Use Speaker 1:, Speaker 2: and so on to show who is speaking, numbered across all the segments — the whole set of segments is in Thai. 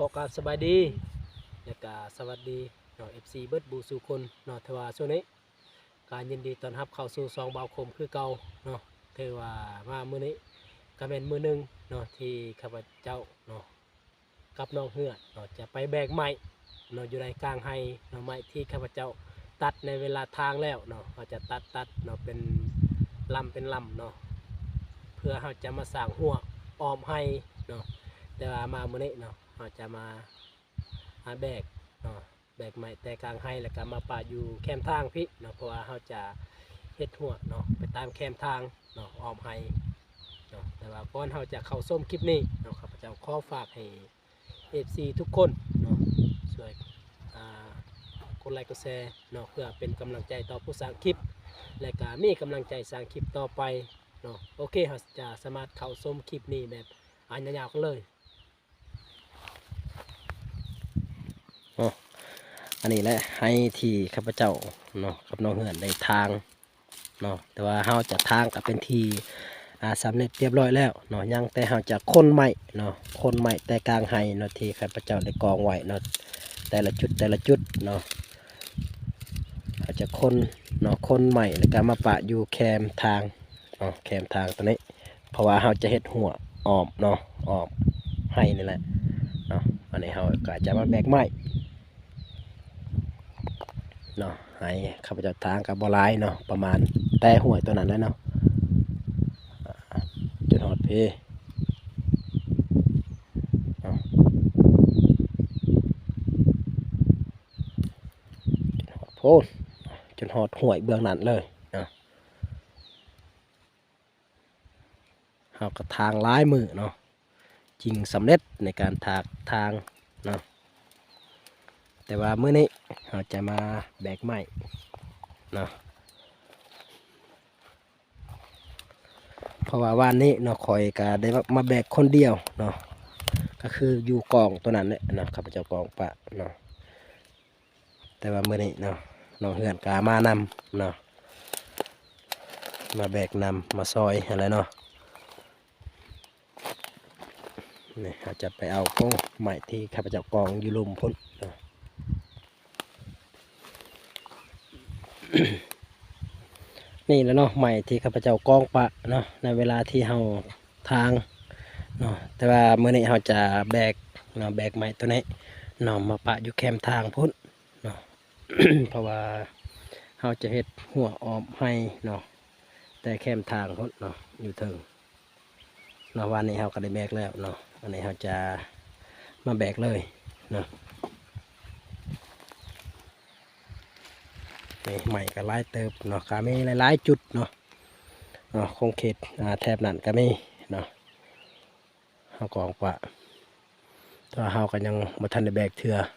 Speaker 1: ขอกราบสบายดี และกาสวัสดีเนาะ FC เบิร์ดบูสู่คนเนาะเทว่าช่วงนี้การยินดีต้อนรับเข้าสู่ซองเบาคมคือเก่าเนาะเทว่ามามื้อนี้ก็เป็นมื้อหนึงเนาะที่ข้าพเจ้าเนาะกับน้องเฮือดเนาะจะไปแบกไม้เนาะอยู่ในกลางไฮเนาะไม้ที่ข้าพเจ้าตัดในเวลาทางแล้วเนาะเราจะตัดตัดเนาะเป็นลำเป็นลำเนาะเพื่อเราจะมาสร้างหัวอ้อมให้เนาะแต่ว่ามามื้อนี้เนาะ เราจะมาหาแบกเนาะแบกไม้แต่กลางให้แล้วก็มาปาอยู่แคมทางพี่เนาะเพราะว่าเราจะเฮ็ดหัวเนาะไปตามแคมทางเนาะออมให้เนาะแต่ว่าก่อนเราจะเข้าส้มคลิปนี้เนาะข้าพเจ้าขอฝากให้ FC ทุกคนเนาะช่วยกดไลค์กดแชร์เนาะเพื่อเป็นกำลังใจต่อผู้สร้างคลิป และก็มีกำลังใจสร้างคลิปต่อไปเนาะโอเคเราจะสามารถเข้าส้มคลิปนี้แบบอ่านยาวๆกันเลย อันนี้แหละให้ที่ข้าพเจ้าเนาะกับน้องเหือนได้ทางเนาะแต่ว่าเฮาจะทางกับเป็นทีอ่าสำเร็จเรียบร้อยแล้วเนาะยังแต่เฮาจะคนใหม่เนาะคนใหม่แต่กลางไห้เนาะที่ข้าพเจ้าได้กองไว้เนาะแต่ละจุดแต่ละจุดเนาะเราจะคนเนาะคนใหม่แล้วก็มาปะอยู่แคมทางเนาะแคมทางตัวนี้ เพราะว่าเฮาจะเฮ็ดหัวออมเนาะออมให้นี่แหละเนาะอันนี้เฮาก็จะมาแบกไม้ เนาะให้ข้าพเจ้าทางกับบอลายเนาะประมาณแต่ห่วยตัวนั้นแล้วเนาะจนหอดเพเอาจนหอดโพนจนหอดห่วยเบื้องนั้นเลยเนาะเอากับทางร้ายมือเนาะจริงสำเร็จในการถากทางเนาะ แต่ว่ามื้อนี้เราจะมาแบกไม้เนาะเพราะว่าวันนี้เนาะคอยก็ได้มาแบกคนเดียวเนาะก็คืออยู่กองตัวนั้นแหละเนาะข้าพเจ้ากองปะเนาะแต่ว่าเมื่อนี้เนาะน้องเฮือนกามานำเนาะมาแบกนำมาซอยอะไรเนาะนี่เราจะไปเอาโอ้ไม้ที่ข้าพเจ้ากองอยู่ลุมพุ่นเนี่แล้วเนาะใหม่ที่ข้าพเจ้ากองปะเนาะในเวลาที่เฮาทางเนาะแต่ว่าเมื่อนี้เฮาจะแบกเนาะแบกใหม่ตัวนี้เนาะมาปะอยู่แคมทางพุ่นเนาะเพราะว่าเฮาจะเฮ็ดหัวออมให้เนาะแต่แคมทางพุ่นเนาะอยู่ถึงเนาะวันนี้เฮาก็ได้แบกแล้วเนาะวันนี้เฮาจะมาแบกเลยเนาะ นี่ใหม่ก็ไล่เติบเนาะก็มีหลายๆจุดเนาะเนาะคงเขตแถบนั้นก็มีเนาะเฮากองปะถ้าเฮาก็ยังมาทันได้แบกเทือเนาะโอ้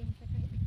Speaker 2: มันเ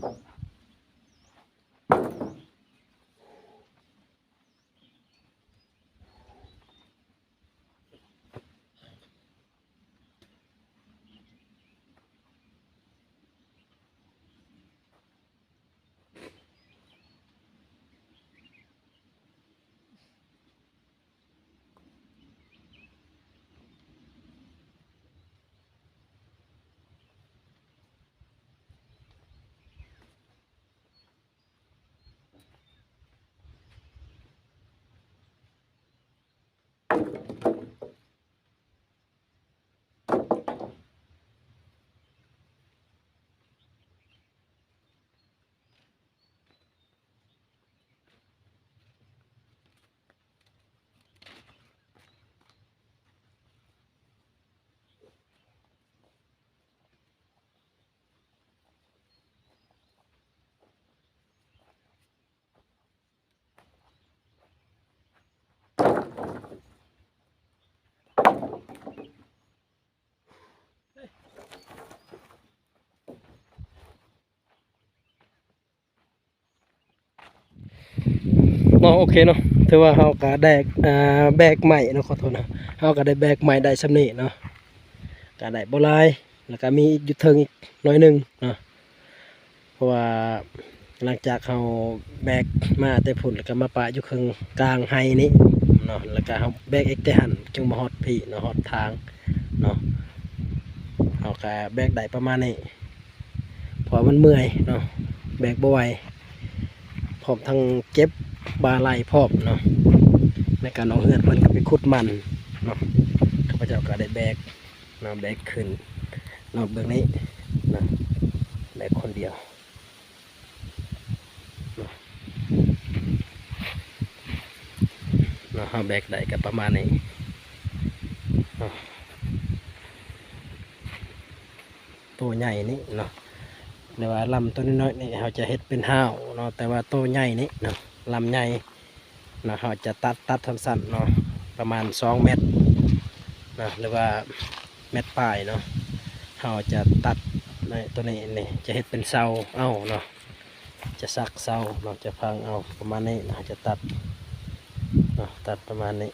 Speaker 2: Thank you.
Speaker 1: เนาะโอเคเนาะถือว่าเฮาก็ได้อ่าแบกใหม่เนาะขอโทษนะเฮาก็ได้แบกใหม่ได้สำเนีเนาะก็ได้บ่หลายแล้วก็มีอยู่เทิงอีกน้อยหนึงเนาะเพราะว่าหลังจากเฮาแบกมาแต่พุ่นแล้วก็มาปะอยู่ครึ่งกลางไฮนี้เนาะแล้วก็เฮาแบกอีกแต่หันจึงมาฮอดพี่เนาะฮอดทางเนาะเฮาก็แบกได้ประมาณนี้เพราะมันเมื่อยเนาะแบกบ่ไหวพร้อมทั้งเจ็บ บาไหลพอมเนาะในการเอาเหือดมันก็ไปขุดมันเนาะข้าพเจ้าก็ได้แบกเนาะแบกขึ้นเนาะเบื้องนี้นะแบกคนเดียวเนาะเนาะเอาแบกได้ก็ประมาณนี้ตัวใหญ่นี่เนาะแต่ว่าลำตัวน้อยๆนี่เราจะเฮ็ดเป็นห้าวเนาะแต่ว่าตัวใหญ่นี่เนาะ ลำใหญ่เนะเราจะตัดตัดสั้นๆเนาะประมาณสองเมตรนะหรือว่าเม็ดปลายเนาะเราจะตัดในตัวนี้นี่จะเฮ็ดเป็นเสาเอาเนาะจะซักเสาเนาะจะพังเอาประมาณนี้เนาะจะตัดเนาะตัดประมาณนี้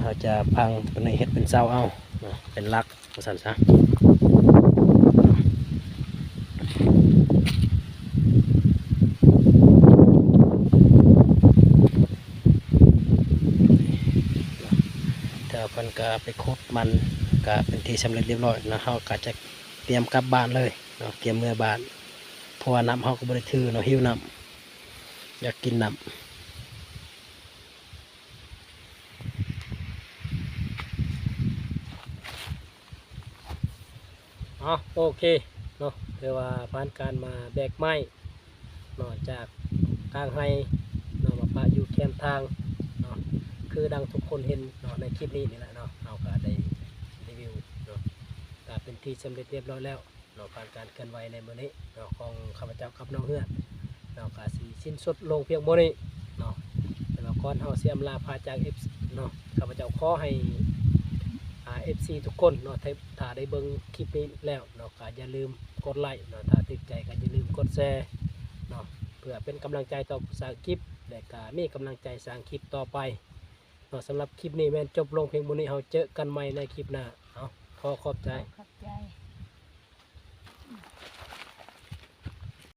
Speaker 1: เราจะพังตัวนี้เฮ็ดเป็นเสาเอานาะเป็นลักสั้นซะ แต่ว่าเพิ่นก็ไปขุดมันก็เป็นที่สำเร็จเรียบร้อยนะเฮาก็จะเตรียมกลับบ้านเลยเนาะเตรียมเมื่อบ้านเพราะว่าน้ำเฮาก็บ่ได้ถือเนาะหิวน้ำอยากกินน้ำอ๋อโอเคเนาะเรียกว่าผ่านการมาแบกไม้เนาะจากกลางไฮเนาะมาปะอยู่แคมทาง คือดังทุกคนเห็นเนาะในคลิปนี้นี่แหละเนาะเอาก็ได้รีวิวเนาะก็เป็นที่สำเร็จเรียบร้อยแล้วเนาะผ่านการเคลื่อนไหวในมื้อนี้เนาะของข้าพเจ้ากับน้องเฮือนเนาะก็สิสิ้นสุดลงเพียงมื้อนี้เนาะแต่ว่าก่อนเฮาสิอำลาพาจาก FC เนาะข้าพเจ้าขอให้อ่า FC ทุกคนเนาะถ้าได้เบิ่งคลิปนี้แล้วเนาะก็อย่าลืมกดไลค์เนาะถ้าติดใจก็อย่าลืมกดแชร์เนาะเพื่อเป็นกำลังใจต่อผู้สร้างคลิปและก็มีกำลังใจสร้างคลิปต่อไป สำหรับคลิปนี้แม่นจบลงเพียงบนนี้เราเจอกันใหม่ในคลิปหน้าเอาขอขอบใจ